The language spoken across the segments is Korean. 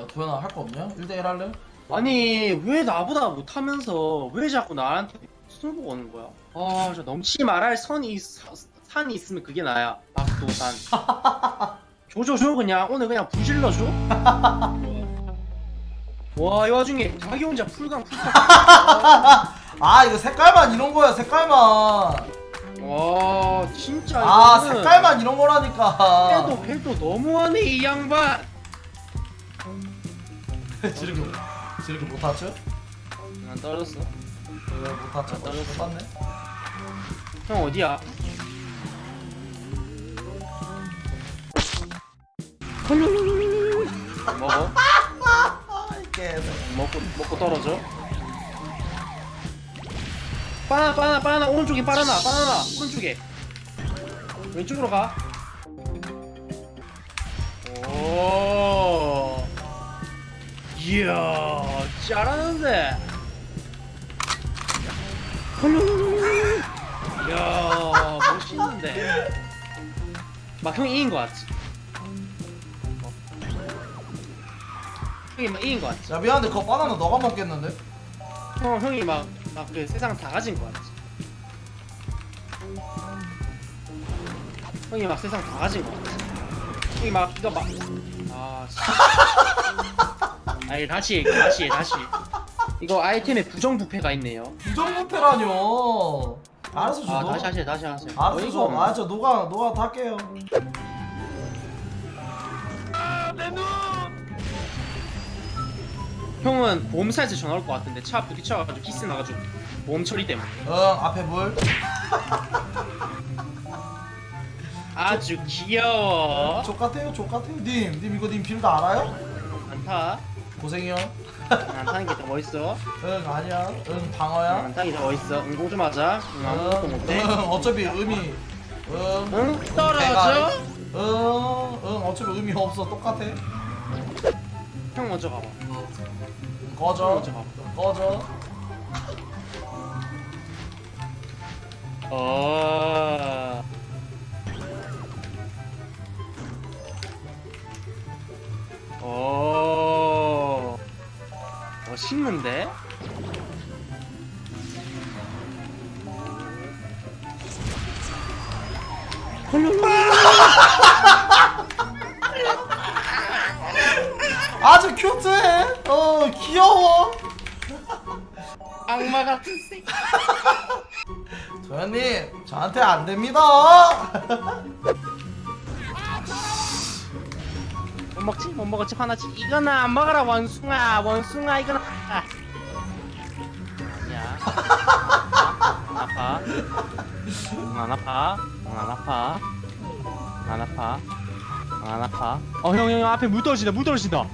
야 도현아 할 거 없냐? 1대1 할래? 아니 왜 나보다 못하면서 왜 자꾸 나한테 승부 거는 거야? 아, 저 넘치지 말할 선이 사- 산이 있으면 그게 나야. 박도산. 줘줘줘 그냥 오늘 그냥 부질러 줘. 와, 이 와중에 자기 혼자 풀강 풀강. 아 이거 색깔만 이런 거야 색깔만 와, 진짜. 아 이거는 색깔만 이런 거라니까 해도 해도 너무하네 이 양반. 지르기 지르기 못 하죠? 안 떨어졌어. 왜못 하죠? 떨어졌어. 못 탔네 형 어디야? 먹어? 아 이게 먹고 먹고 떨어져. 바나나 바나나 바나나 오른쪽에 바나나 바나나 오른쪽에 왼쪽으로 가. 이야 잘하는데. 이야 멋있는데. 막 형이 이긴 거 같지? 어. 형이 막 이긴 거 같지? 야 미안한데 그거 바나나 너가 먹겠는데? 형 형이 막 막 그 세상 다 가진 거 같지? 형이 막 세상 다 가진 거 같지? 형이 막 이거 막 아 아니 다시 얘기해, 다시 해, 다시. 이거 아이템에 부정부패가 있네요. 부정부패라뇨. 알아서 줘 아 다시 하세요 다시 하세요. 알아서 어이가 줘 없네. 아저 노가 노가 다 할게요. 형은 보험사에서 전화 올 것 같은데 차 부딪혀가지고 키스 나가지고 보험 처리 때문에. 응 앞에 물. 아주 귀여워. 족 같아요 족 같아요. 님, 님 이거 님 빌드 알아요? 안타 고생이요. 안 타는 게 더 멋있어. 응 아니야. 응 방어야. 안 타는 게 더 멋있어. 응 공 좀 하자 응 아무것도 못해. 응 어차피 의미. 응. 응? 떨어져? 응, 응, 어차피 의미 없어. 똑같아. 형 먼저 가봐. 꺼져. 먼저 가봐. 꺼져. 어. 어. 멋있는데? 아주 큐트해. 어, 귀여워. 악마 같은 새끼. 도현님, 저한테 안 됩니다. 못 먹지? 못 먹었지? 화나지? 이거는 안 먹어라 원숭아. 원숭아 이거는. 아. 야. 안 아파? 응, 안 아파? 응, 안 아파? 안 아파? 응, 안 아파? 어형 형 형 앞에 물 떨어진다 물 떨어진다.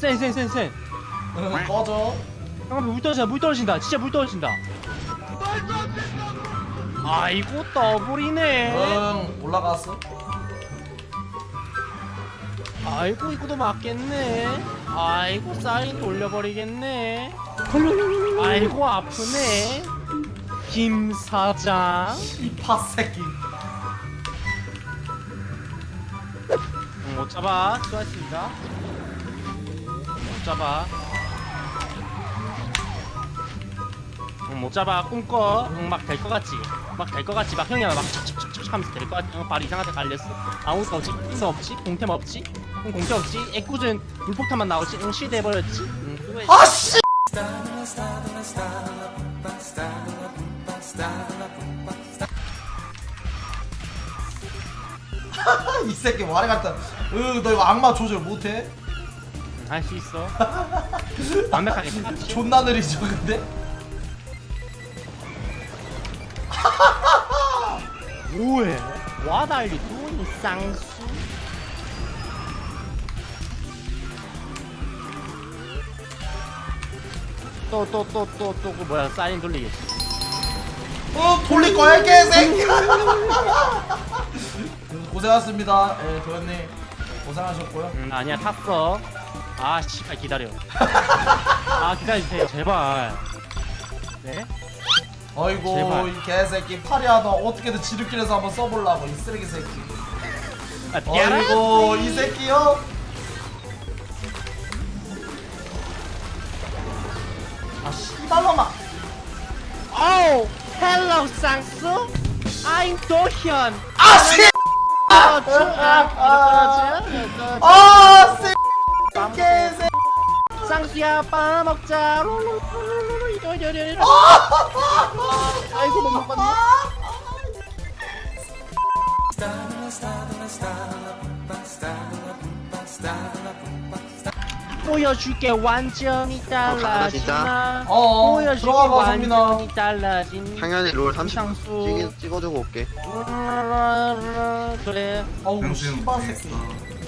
센센센센 응, 꺼져. 형 앞에 물 떨어진다 물 떨어진다. 진짜 물 떨어진다. 아이고 더블이네. 응, 올라갔어. 아이고 이거도 맞겠네. 아이고 사인 돌려버리겠네. 아이고 아프네. 김 사장. 이 파 새끼. 응, 못 잡아. 수고하셨습니다. 못 잡아. 응, 못 잡아. 꿈꿔. 응, 막될 것 같지? 막 될 것 같지? 막 형이 막 척척척척 하면서 될 것 같지? 응, 발 이상하게 갈렸어. 아무것도 없지? 힘도 없지? 공템 없지 응, 공템 없지 애꿎은 물폭탄만 나오지 응 실드해버렸지 응 수고해 아, 씨! 이 새끼 와리 갔다. 으, 너 이거 악마 조절 못해? 할 수 있어 완벽하게 끝났지 존나 느리죠, 근데? 뭐해 와달리 돈이 쌍수 또 또 또 또 또 그 뭐야 사인 돌리겠지 어, 돌릴 거야, 개새끼! 고생하셨습니다. 예, 도현님. 고생하셨고요. 음 아니야 탔어 아 씨발 기다려 아 기다려주세요 제발 네? 어이구, 제발. 이 개새끼. 파리하다 어떻게든 지름길에서 한번 써보려고, 이 쓰레기 새끼. 아 미안해 어이구, 이 새끼요? 아 씨발놈아 Oh, hello, 쌍수. I'm 도현. 아 씨! 아, 저, 아, 아 씨! 깜- 개새 쌍수야, 빵 먹자. 룰루룰루룰루, 이거, 이거, 이거, 이거. 아이고, 못 먹었네. 보여줄게 완전히. 달라지나? 어, 보여줄게 들어가 봐, 성민아. 완전히 달라진 당연히 롤 30분 상수. 찍, 찍어주고 올게. 그래 어우 병신 씨발 새끼.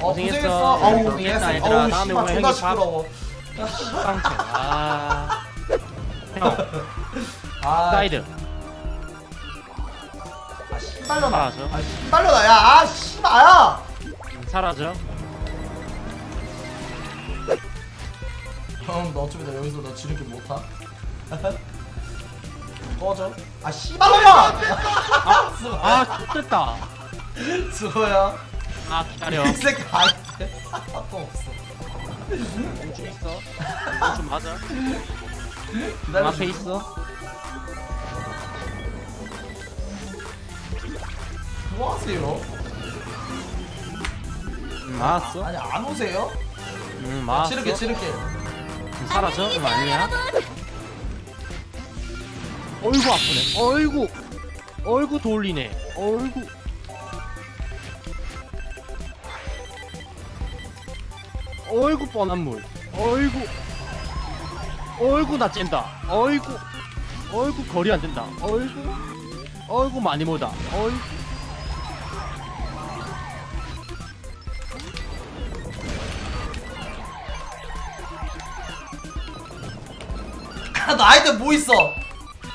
어 고생했어. 고생했어. 어우 고생했다, 개새 얘들아. 어우 다음에 씨발 오늘 존나 밥- 시끄러워. 빵쳐 아. 형, 아 사이드 아 씨발려나. 아 씨발려나 야아 씨발야. 사라져 형 너 어차피 나 여기서 너 지름길 못 타. 꺼져. 아 씨발놈아 아 좋겠다. 수고야. 아 기다려. 이 새끼 아이템 하나도 없어. 멈추 있어. 좀 맞아 기다려 앞에 있어. 뭐 하세요? 음, 맞았어. 아니 안 오세요? 음 맞았어. 치르게 음, 사라져? 음 아니야? 어이구 아프네. 어이구. 어이구 돌리네. 어이구. 어이구 뻔한 물. 어이구. 어이구 나 쨘다. 어이구. 어이구 거리 안 된다. 어이구. 어이구 많이 모다. 어이구 나 아이템 뭐 있어?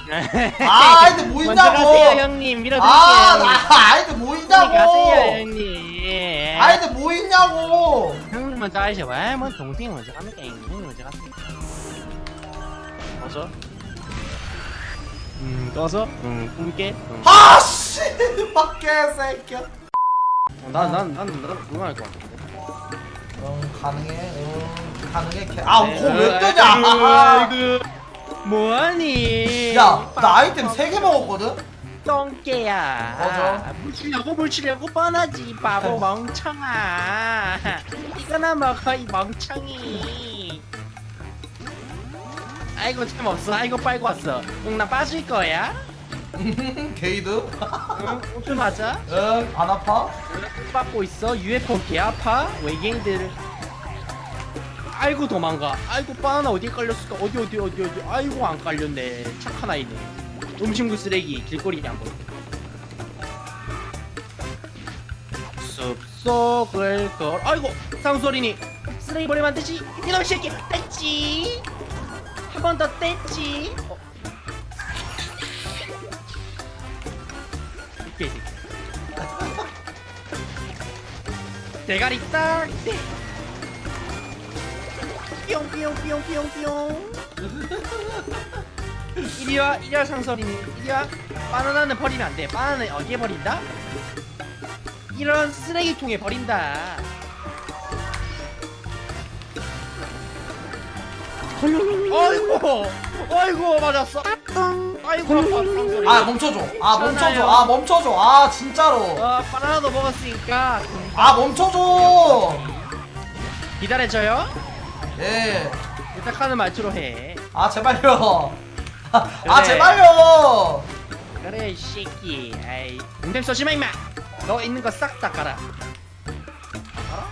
아 아이템 뭐 먼저 있냐고. 가세요 형님. 밀어드릴게요. 아, 나 아이템 뭐 형님. 가세요 있냐고 형님. 아이템 뭐 있냐고. 형님 먼저 하셔 왜뭐 동생이 먼저 합니까? 형님 형님 먼저 가세요. 꺼져 음 꺼져 음 꿈깨 음. 아씨 밖에 새끼야. 난난난난 그거 할것 같은데. 응 가능해. 응 가능해. 개... 아 네. 그거 왜 뜨냐? 아이고 뭐하니 야 나 아이템 3개 먹었거든? 똥개야 꺼져. 물 치려고 물 치려고 뻔하지 바보 멍청아 이거나 먹어 이 멍청이 아이고 참 없어 아이고 빨고 왔어 응나 빠질 거야 게이드? 응 오줌 맞아 응 안 아파? 받고 있어 UFO 개 아파 외계인들 아이고 도망가. 아이고 바나나 어디에 깔렸을까? 어디 어디 어디 어디? 아이고 안 깔렸네. 착한 아이네. 음식물 쓰레기 길거리에 안 보여 숲속을 걸 아이고 상소리니 쓰레기 버리면 안 되지. 이놈 새끼 뗐지. 한 번 더 뗐지. 어. 이 개새끼 대가리 딱. 네. 뿅 뿅 뿅 뿅 뿅. 이리와 이리와 상설이니 이리와. 바나나는 버리면 안 돼. 바나나는 어디에 버린다? 이런 쓰레기통에 버린다. 어이구 어이구 맞았어. 아이고 아파 상설이. 아 멈춰줘. 아 멈춰줘. 아 멈춰줘. 아 진짜로. 어, 바나나도 먹었으니까. 아 멈춰줘. 기다려줘요 예아 부탁하는 말투로 해. 제발요. 아 그래. 제발요. 그래 이 새끼. 아이 공템 쏘지 마 임마. 너 있는 거 싹 다 깔아 알아?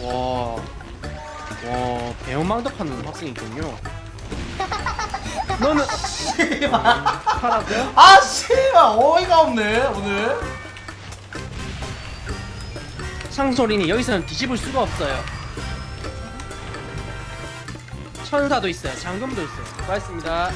와, 와 배우망덕하는 학생이 있군요. 너는 씨발. 하라고요? 아 씨발. 어이가 없네 오늘. 상소리니 여기서는 뒤집을 수가 없어요 천사도 있어요. 장금도 있어요. 고맙습니다